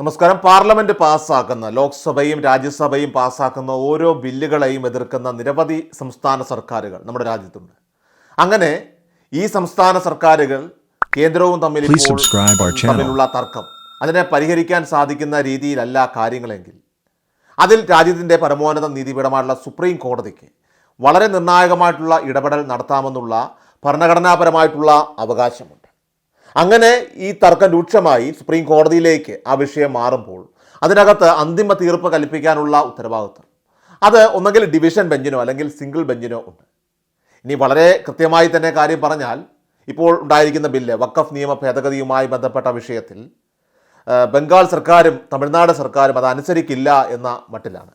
നമസ്കാരം. പാർലമെന്റ് പാസ്സാക്കുന്ന ലോക്സഭയും രാജ്യസഭയും പാസ്സാക്കുന്ന ഓരോ ബില്ലുകളെയും എതിർക്കുന്ന നിരവധി സംസ്ഥാന സർക്കാരുകൾ നമ്മുടെ രാജ്യത്തുണ്ട്. അങ്ങനെ ഈ സംസ്ഥാന സർക്കാരുകൾ കേന്ദ്രവും തമ്മിൽ. തമ്മിലുള്ള തർക്കം. അതിനെ പരിഹരിക്കാൻ സാധിക്കുന്ന രീതിയിലല്ല കാര്യങ്ങളെങ്കിൽ. അതിൽ രാജ്യത്തിന്റെ പരമോന്നത നീതിപീഠമായിട്ടുള്ള സുപ്രീം കോടതിക്ക് വളരെ നിർണായകമായിട്ടുള്ള ഇടപെടൽ നടത്താമെന്നുള്ള ഭരണഘടനാപരമായിട്ടുള്ള അവകാശമുണ്ട്. അങ്ങനെ ഈ തർക്കം രൂക്ഷമായി സുപ്രീം കോടതിയിലേക്ക് ആ വിഷയം മാറുമ്പോൾ അതിനകത്ത് അന്തിമ തീർപ്പ് കൽപ്പിക്കാനുള്ള ഉത്തരവാദിത്വം. അത് ഒന്നെങ്കിൽ ഡിവിഷൻ ബെഞ്ചിനോ അല്ലെങ്കിൽ സിംഗിൾ ബെഞ്ചിനോ ഉണ്ട്. ഇനി വളരെ കൃത്യമായി തന്നെ കാര്യം പറഞ്ഞാൽ ഇപ്പോൾ ഉണ്ടായിരിക്കുന്ന ബില്ല് വക്കഫ് നിയമ ഭേദഗതിയുമായി ബന്ധപ്പെട്ട വിഷയത്തിൽ ബംഗാൾ സർക്കാരും തമിഴ്നാട് സർക്കാരും അത് അനുസരിക്കില്ല എന്ന മട്ടിലാണ്.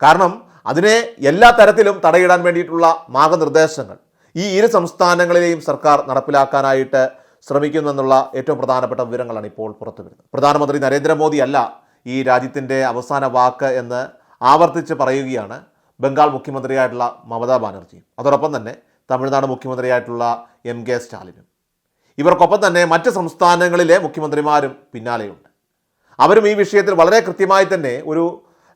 കാരണം അതിനെ എല്ലാ തരത്തിലും തടയിടാൻ വേണ്ടിയിട്ടുള്ള മാർഗനിർദ്ദേശങ്ങൾ ഈ ഇരു സംസ്ഥാനങ്ങളിലെയും സർക്കാർ നടപ്പിലാക്കാനായിട്ട് ശ്രമിക്കുമെന്നുള്ള ഏറ്റവും പ്രധാനപ്പെട്ട വിവരങ്ങളാണ് ഇപ്പോൾ പുറത്തു വരുന്നത്. പ്രധാനമന്ത്രി നരേന്ദ്രമോദി അല്ല ഈ രാജ്യത്തിന്റെ അവസാന വാക്ക് എന്ന് ആവർത്തിച്ച് പറയുകയാണ് ബംഗാൾ മുഖ്യമന്ത്രിയായിട്ടുള്ള മമതാ ബാനർജി അതോടൊപ്പം തന്നെ തമിഴ്നാട് മുഖ്യമന്ത്രിയായിട്ടുള്ള എം കെ സ്റ്റാലിനും. ഇവർക്കൊപ്പം തന്നെ മറ്റ് സംസ്ഥാനങ്ങളിലെ മുഖ്യമന്ത്രിമാരും പിന്നാലെയുണ്ട്. അവരും ഈ വിഷയത്തിൽ വളരെ കൃത്യമായി തന്നെ ഒരു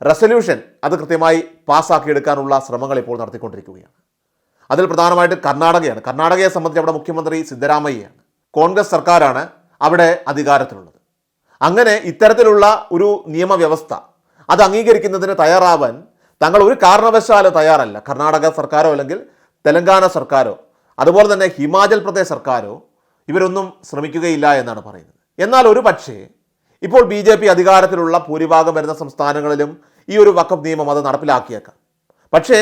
റെസൊല്യൂഷൻ അത് കൃത്യമായി പാസ്സാക്കിയെടുക്കാനുള്ള ശ്രമങ്ങൾ ഇപ്പോൾ നടത്തിക്കൊണ്ടിരിക്കുകയാണ്. അതിൽ പ്രധാനമായിട്ട് കർണാടകയാണ്. കർണാടകയെ സംബന്ധിച്ച് അവിടെ മുഖ്യമന്ത്രി സിദ്ധരാമയ്യയാണ്. കോൺഗ്രസ് സർക്കാരാണ് അവിടെ അധികാരത്തിലുള്ളത്. അങ്ങനെ ഇത്തരത്തിലുള്ള ഒരു നിയമവ്യവസ്ഥ അത് അംഗീകരിക്കുന്നതിന് തയ്യാറാവാൻ തങ്ങൾ ഒരു കാരണവശാലും തയ്യാറല്ല. കർണാടക സർക്കാരോ അല്ലെങ്കിൽ തെലങ്കാന സർക്കാരോ അതുപോലെ തന്നെ ഹിമാചൽ പ്രദേശ് സർക്കാരോ ഇവരൊന്നും ശ്രമിക്കുകയില്ല എന്നാണ് പറയുന്നത്. എന്നാൽ ഒരു പക്ഷേ ഇപ്പോൾ ബി ജെ പി അധികാരത്തിലുള്ള ഭൂരിഭാഗം വരുന്ന സംസ്ഥാനങ്ങളിലും ഈ ഒരു വക്കഫ് നിയമം അത് നടപ്പിലാക്കിയേക്കാം. പക്ഷേ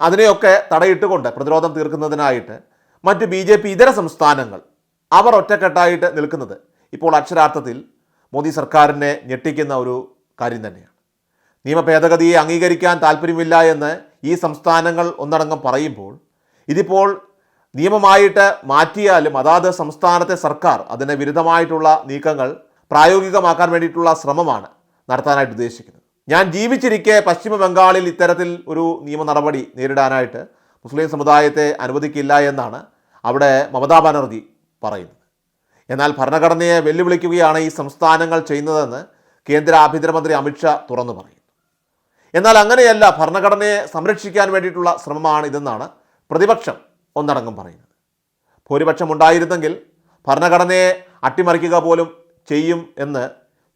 അതിനെയൊക്കെ തടയിട്ടുകൊണ്ട് പ്രതിരോധം തീർക്കുന്നതിനായിട്ട് മറ്റ് ബി ജെ പി ഇതര സംസ്ഥാനങ്ങൾ അവർ ഒറ്റക്കെട്ടായിട്ട് നിൽക്കുന്നത് ഇപ്പോൾ അക്ഷരാർത്ഥത്തിൽ മോദി സർക്കാരിനെ ഞെട്ടിക്കുന്ന ഒരു കാര്യം തന്നെയാണ്. നിയമ ഭേദഗതിയെ അംഗീകരിക്കാൻ താല്പര്യമില്ല എന്ന് ഈ സംസ്ഥാനങ്ങൾ ഒന്നടങ്കം പറയുമ്പോൾ ഇതിപ്പോൾ നിയമമായിട്ട് മാറ്റിയാലും അതാത് സംസ്ഥാനത്തെ സർക്കാർ അതിനെ വിരുദ്ധമായിട്ടുള്ള നീക്കങ്ങൾ പ്രായോഗികമാക്കാൻ വേണ്ടിയിട്ടുള്ള ശ്രമമാണ് നടത്താനായിട്ട് ഉദ്ദേശിക്കുന്നത്. ഞാൻ ജീവിച്ചിരിക്കെ പശ്ചിമ ബംഗാളിൽ ഇത്തരത്തിൽ ഒരു നിയമ നടപടി നേരിടാനായിട്ട് മുസ്ലിം സമുദായത്തെ അനുവദിക്കില്ല എന്നാണ് അവിടെ മമതാ ബാനർജി പറയുന്നത് എന്നാൽ ഭരണഘടനയെ വെല്ലുവിളിക്കുകയാണ് ഈ സംസ്ഥാനങ്ങൾ ചെയ്യുന്നതെന്ന് കേന്ദ്ര ആഭ്യന്തരമന്ത്രി അമിത്ഷാ തുറന്നു പറയുന്നു. എന്നാൽ അങ്ങനെയല്ല ഭരണഘടനയെ സംരക്ഷിക്കാൻ വേണ്ടിയിട്ടുള്ള ശ്രമമാണ് ഇതെന്നാണ് പ്രതിപക്ഷം ഒന്നടങ്കം പറയുന്നത്. ഭൂരിപക്ഷം ഉണ്ടായിരുന്നെങ്കിൽ ഭരണഘടനയെ അട്ടിമറിക്കുക പോലും ചെയ്യും എന്ന്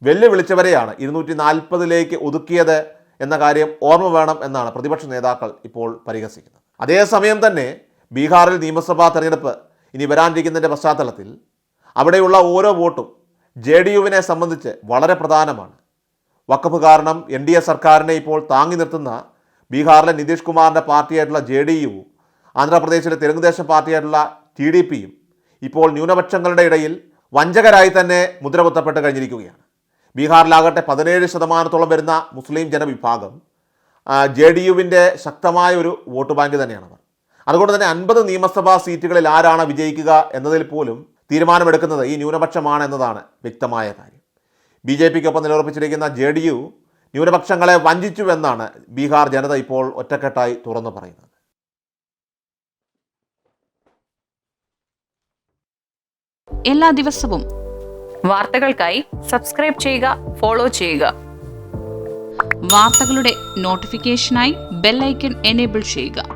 വെല്ലുവിളിച്ചവരെയാണ് ഇരുന്നൂറ്റി നാൽപ്പതിലേക്ക് ഒതുക്കിയത് എന്ന കാര്യം ഓർമ്മ വേണം എന്നാണ് പ്രതിപക്ഷ നേതാക്കൾ ഇപ്പോൾ പരിഹസിക്കുന്നത്. അതേസമയം തന്നെ ബീഹാറിൽ നിയമസഭാ തെരഞ്ഞെടുപ്പ് ഇനി വരാനിരിക്കുന്നതിന്റെ പശ്ചാത്തലത്തിൽ അവിടെയുള്ള ഓരോ വോട്ടും ജെ ഡി യുവിനെ സംബന്ധിച്ച് വളരെ പ്രധാനമാണ്. വക്കഫ് കാരണം എൻ ഡി എ സർക്കാരിനെ ഇപ്പോൾ താങ്ങി നിർത്തുന്ന ബീഹാറിലെ നിതീഷ് കുമാറിന്റെ പാർട്ടിയായിട്ടുള്ള ജെ ഡി യുവും ആന്ധ്രാപ്രദേശിലെ തെലുങ്കുദേശം പാർട്ടിയായിട്ടുള്ള ടി ഡി പിയും ഇപ്പോൾ ന്യൂനപക്ഷങ്ങളുടെ ഇടയിൽ വഞ്ചകരായി തന്നെ മുദ്രകുത്തപ്പെട്ട് കഴിഞ്ഞിരിക്കുകയാണ്. ബീഹാറിലാകട്ടെ പതിനേഴ് ശതമാനത്തോളം വരുന്ന മുസ്ലിം ജനവിഭാഗം ജെ ഡി യുവിന്റെ ശക്തമായ ഒരു വോട്ട് ബാങ്ക് തന്നെയാണ് അതുകൊണ്ട് തന്നെ അൻപത് നിയമസഭാ സീറ്റുകളിൽ ആരാണ് വിജയിക്കുക എന്നതിൽ പോലും തീരുമാനമെടുക്കുന്നത് ഈ ന്യൂനപക്ഷമാണ് എന്നതാണ് വ്യക്തമായ കാര്യം. ബി ജെ പിക്കൊപ്പം നിലയുറപ്പിച്ചിരിക്കുന്ന ജെ ഡി യു ന്യൂനപക്ഷങ്ങളെ വഞ്ചിച്ചുവെന്നാണ് ബീഹാർ ജനത ഇപ്പോൾ ഒറ്റക്കെട്ടായി തുറന്നു പറയുന്നത്. എല്ലാ ദിവസവും വാർത്തകൾക്കായി സബ്സ്ക്രൈബ് ചെയ്യുക ഫോളോ ചെയ്യുക. വാർത്തകളുടെ നോട്ടിഫിക്കേഷനായി ബെല്ലൈക്കൺ എനേബിൾ ചെയ്യുക.